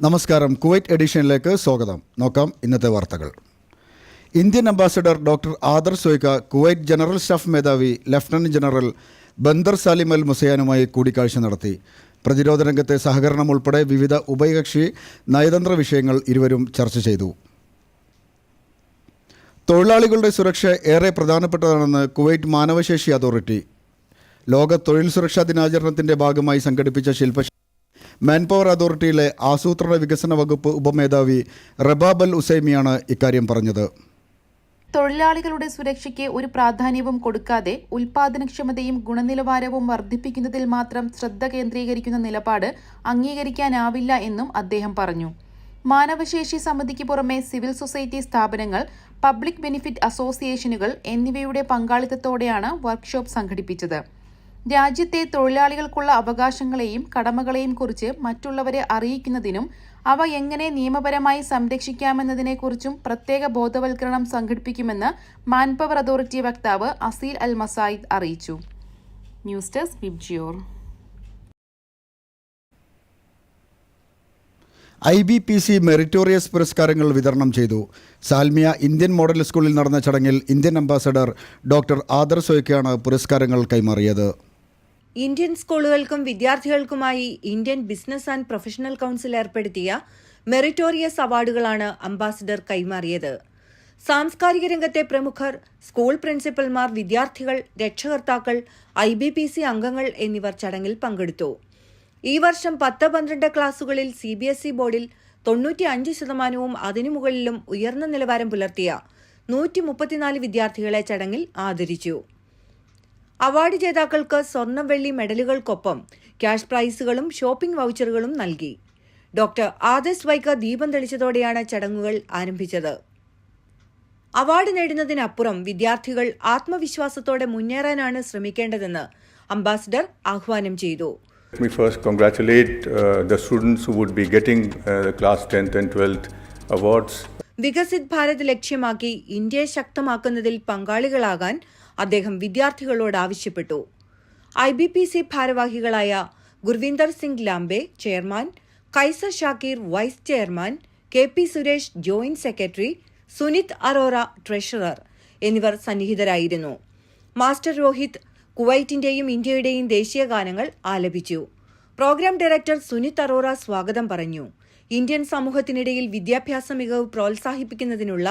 നമസ്കാരം. കുവൈറ്റ് എഡിഷനിലേക്ക് സ്വാഗതം. നോക്കാം ഇന്നത്തെ വാർത്തകൾ. Indian ambassador doctor Adarsh Swaika Kuwait general staff മേധാവി lieutenant general Bandar Salim Al മുസയാനുമായി കൂടിക്കാഴ്ച നടത്തി. പ്രതിരോധ രംഗത്തെ സഹകരണം ഉൾപ്പെടെ വിവിധ ഉഭയകക്ഷി നയതന്ത്ര വിഷയങ്ങൾ ഇരുവരും ചർച്ച ചെയ്തു. തൊഴിലാളികളുടെ സുരക്ഷ ഏറെ പ്രധാനപ്പെട്ടതാണെന്ന് കുവൈറ്റ് മാനവശേഷി അതോറിറ്റി. ലോക തൊഴിൽ സുരക്ഷാ ദിനാചരണത്തിന്റെ ഭാഗമായി സംഘടിപ്പിച്ച മാൻപവർ അതോറിറ്റിയിലെ ആസൂത്രണ വികസന വകുപ്പ് ഉപമേധാവി റബാബൽ ഉസൈമിയാണ് ഇക്കാര്യം പറഞ്ഞത്. തൊഴിലാളികളുടെ സുരക്ഷയ്ക്ക് ഒരു പ്രാധാന്യവും കൊടുക്കാതെ ഉൽപാദനക്ഷമതയും ഗുണനിലവാരവും വർദ്ധിപ്പിക്കുന്നതിൽ മാത്രം ശ്രദ്ധ കേന്ദ്രീകരിക്കുന്ന നിലപാട് അംഗീകരിക്കാനാവില്ല എന്നും അദ്ദേഹം പറഞ്ഞു. മാനവശേഷി സമിതിക്ക് പുറമെ സിവിൽ സൊസൈറ്റി സ്ഥാപനങ്ങൾ പബ്ലിക് ബെനിഫിറ്റ് അസോസിയേഷനുകൾ എന്നിവയുടെ പങ്കാളിത്തത്തോടെയാണ് വർക്ക്ഷോപ്പ് സംഘടിപ്പിച്ചത്. രാജ്യത്തെ തൊഴിലാളികൾക്കുള്ള അവകാശങ്ങളെയും കടമകളെയും കുറിച്ച് മറ്റുള്ളവരെ അറിയിക്കുന്നതിനും അവ എങ്ങനെ നിയമപരമായി സംരക്ഷിക്കാമെന്നതിനെക്കുറിച്ചും പ്രത്യേക ബോധവൽക്കരണം സംഘടിപ്പിക്കുമെന്ന് മാൻപവർ അതോറിറ്റി വക്താവ് അസീൽ അൽ മസായിദ് അറിയിച്ചു. News desk Vibgyor I B P C meritorious പുരസ്കാരങ്ങൾ വിതരണം ചെയ്തു. സാൽമിയ ഇന്ത്യൻ മോഡൽ സ്കൂളിൽ നടന്ന ചടങ്ങിൽ ഇന്ത്യൻ അംബാസഡർ ഡോക്ടർ ആദർ സോയ്ക്കാണ് പുരസ്കാരങ്ങൾ കൈമാറിയത്. ഇന്ത്യൻ സ്കൂളുകൾക്കും വിദ്യാർത്ഥികൾക്കുമായി Indian business and professional council ഏർപ്പെടുത്തിയ മെറിറ്റോറിയസ് അവാർഡുകളാണ് അംബാസിഡർ കൈമാറിയത്. സാംസ്കാരിക രംഗത്തെ പ്രമുഖർ സ്കൂൾ പ്രിൻസിപ്പൽമാർ വിദ്യാർത്ഥികൾ രക്ഷകർത്താക്കൾ ഐ ബി പി സി അംഗങ്ങൾ എന്നിവർ ചടങ്ങിൽ പങ്കെടുത്തു. ഈ വർഷം പത്ത് പന്ത്രണ്ട് ക്ലാസുകളിൽ സി ബി എസ് ഇ ബോർഡിൽ തൊണ്ണൂറ്റി അഞ്ച് ശതമാനവും അതിനു മുകളിലും ഉയർന്ന നിലവാരം പുലർത്തിയ നൂറ്റി മുപ്പത്തിനാല് വിദ്യാർത്ഥികളെ ചടങ്ങിൽ ആദരിച്ചു. അവാർഡ് ജേതാക്കൾക്ക് സ്വർണം വെള്ളി മെഡലുകൾക്കൊപ്പം ക്യാഷ് പ്രൈസുകളും ഷോപ്പിംഗ് വൗച്ചറുകളും നൽകി. ഡോക്ടർ ആദർശ് വൈക്ക ദീപം തെളിച്ചതോടെയാണ് ചടങ്ങുകൾ ആരംഭിച്ചത്. അവാർഡ് നേടുന്നതിനപ്പുറം വിദ്യാർത്ഥികൾ ആത്മവിശ്വാസത്തോടെ മുന്നേറാനാണ് ശ്രമിക്കേണ്ടതെന്ന് അംബാസിഡർ ആഹ്വാനം ചെയ്തു. Let me first congratulate uh, the students who would be getting uh, the class 10th and 12th awards. Viksit Bharat ലക്ഷ്യമാക്കി ഇന്ത്യയെ ശക്തമാക്കുന്നതിൽ പങ്കാളികളാകാൻ അദ്ദേഹം വിദ്യാർത്ഥികളോട് ആവശ്യപ്പെട്ടു. ഐ ബി പി സി ഭാരവാഹികളായ Gurvinder Singh Lambe chairman Kaiser Shakir vice chairman K P Suresh joint secretary Sunit Arora treasurer എന്നിവർ സന്നിഹിതരായിരുന്നു. Master Rohit കുവൈറ്റിന്റെയും ഇന്ത്യയുടെയും ദേശീയ ഗാനങ്ങൾ ആലപിച്ചു. പ്രോഗ്രാം ഡയറക്ടർ സുനിത് അറോറ സ്വാഗതം പറഞ്ഞു. ഇന്ത്യൻ സമൂഹത്തിനിടയിൽ വിദ്യാഭ്യാസ മികവ് പ്രോത്സാഹിപ്പിക്കുന്നതിനുള്ള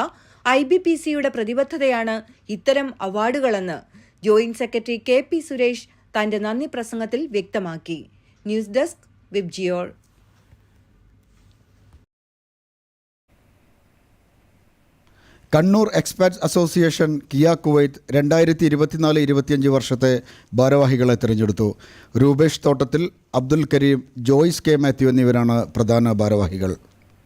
ഐ ബി പി സിയുടെ പ്രതിബദ്ധതയാണ് ഇത്തരം അവാർഡുകളെന്ന്. Joint secretary K P Suresh തന്റെ നന്ദി പ്രസംഗത്തിൽ വ്യക്തമാക്കി. News desk Vibgyor. Kannur expats association KIA Kuwait രണ്ടായിരത്തി ഇരുപത്തിനാല് ഇരുപത്തിയഞ്ച് വർഷത്തെ ഭാരവാഹികളെ തിരഞ്ഞെടുത്തു. രൂപേഷ് തോട്ടത്തിൽ അബ്ദുൽ കരീം ജോയ്സ് കെ മാത്യു എന്നിവരാണ് പ്രധാന ഭാരവാഹികൾ.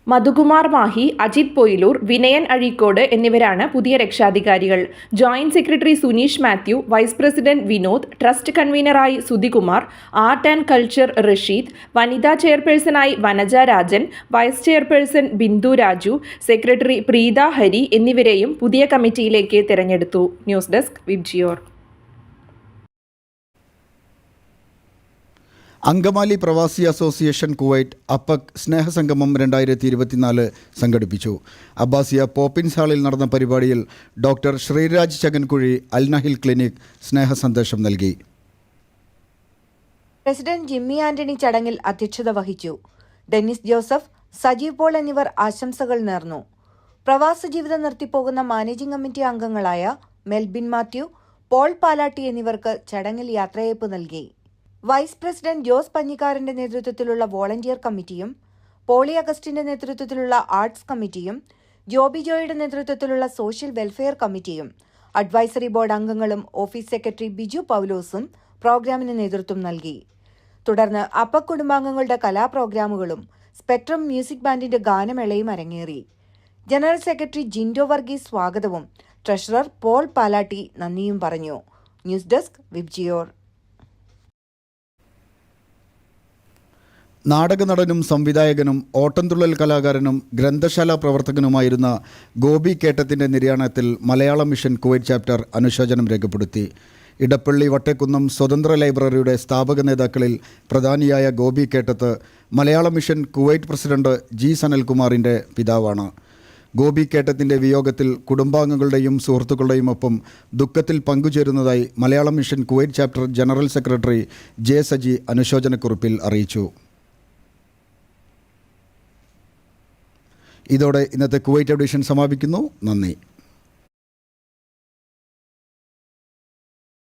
മധുകുമാർ മാഹി അജിത് പൊയിലൂർ വിനയൻ അഴീക്കോട് എന്നിവരാണ് പുതിയ രക്ഷാധികാരികൾ. Joint secretary Suneesh Mathew vice president Vinod trust കൺവീനറായി Sudhikumar art and culture Rasheed വനിതാ ചെയർപേഴ്സണായി Vanaja Rajan vice chairperson Bindu Raju secretary Preetha Hari എന്നിവരെയും പുതിയ കമ്മിറ്റിയിലേക്ക് തിരഞ്ഞെടുത്തു. News desk VIBGYOR. അങ്കമാലി പ്രവാസി അസോസിയേഷൻ കുവൈറ്റ് അപ്പക് സ്നേഹസംഗമം രണ്ടായിരത്തി ഇരുപത്തിനാല് സംഘടിപ്പിച്ചു. അബ്ബാസിയ പോപ്പിൻസ് ഹാളിൽ നടന്ന പരിപാടിയിൽ doctor Sreeraj Chakankuzhi Al Nahil clinic സ്നേഹസന്ദേശം നൽകി. പ്രസിഡന്റ് ജിമ്മി ആന്റണി ചടങ്ങിൽ അധ്യക്ഷത വഹിച്ചു. ഡെന്നിസ് ജോസഫ് സജീവ് പോൾ എന്നിവർ ആശംസകൾ നേർന്നു. പ്രവാസ ജീവിതം നിർത്തിപ്പോകുന്ന മാനേജിംഗ് കമ്മിറ്റി അംഗങ്ങളായ മെൽബിൻ മാത്യു പോൾ പാലാട്ടി എന്നിവർക്ക് ചടങ്ങിൽ യാത്രയയപ്പ് നൽകി. വൈസ് പ്രസിഡന്റ് ജോസ് പഞ്ഞിക്കാരന്റെ നേതൃത്വത്തിലുള്ള വോളണ്ടിയർ കമ്മിറ്റിയും പോളി അഗസ്റ്റിന്റെ നേതൃത്വത്തിലുള്ള ആർട്സ് കമ്മിറ്റിയും ജോബി ജോയുടെ നേതൃത്വത്തിലുള്ള സോഷ്യൽ വെൽഫെയർ കമ്മിറ്റിയും അഡ്വൈസറി ബോർഡ് അംഗങ്ങളും ഓഫീസ് സെക്രട്ടറി ബിജു പൌലോസും പ്രോഗ്രാമിന് നേതൃത്വം നൽകി. തുടർന്ന് അപ്പ കുടുംബാംഗങ്ങളുടെ കലാപ്രോഗ്രാമുകളും സ്പെക്ട്രം മ്യൂസിക് ബാൻഡിന്റെ ഗാനമേളയും അരങ്ങേറി. ജനറൽ സെക്രട്ടറി ജിൻഡോ വർഗീസ് സ്വാഗതവും ട്രഷറർ പോൾ പാലാട്ടി നന്ദിയും പറഞ്ഞു. News desk VIBGYOR. നാടകനടനും സംവിധായകനും ഓട്ടംതുള്ളൽ കലാകാരനും ഗ്രന്ഥശാല പ്രവർത്തകനുമായിരുന്ന ഗോപി കേട്ടത്തിന്റെ നിര്യാണത്തിൽ മലയാള മിഷൻ കുവൈറ്റ് ചാപ്റ്റർ അനുശോചനം രേഖപ്പെടുത്തി. ഇടപ്പള്ളി വട്ടേക്കുന്നം സ്വതന്ത്ര ലൈബ്രറിയുടെ സ്ഥാപക നേതാക്കളിൽ പ്രധാനിയായ Gopi Kettath Malayala mission Kuwait president G സനൽകുമാറിന്റെ പിതാവാണ്. ഗോപി കേട്ടത്തിന്റെ വിയോഗത്തിൽ കുടുംബാംഗങ്ങളുടെയും സുഹൃത്തുക്കളുടെയും ഒപ്പം ദുഃഖത്തിൽ പങ്കുചേരുന്നതായി Malayalam mission Kuwait chapter general secretary J Saji അനുശോചനക്കുറിപ്പിൽ അറിയിച്ചു. ഇതോടെ ഇന്നത്തെ കുവൈറ്റ് എഡിഷൻ സമാപിക്കുന്നു. നന്ദി.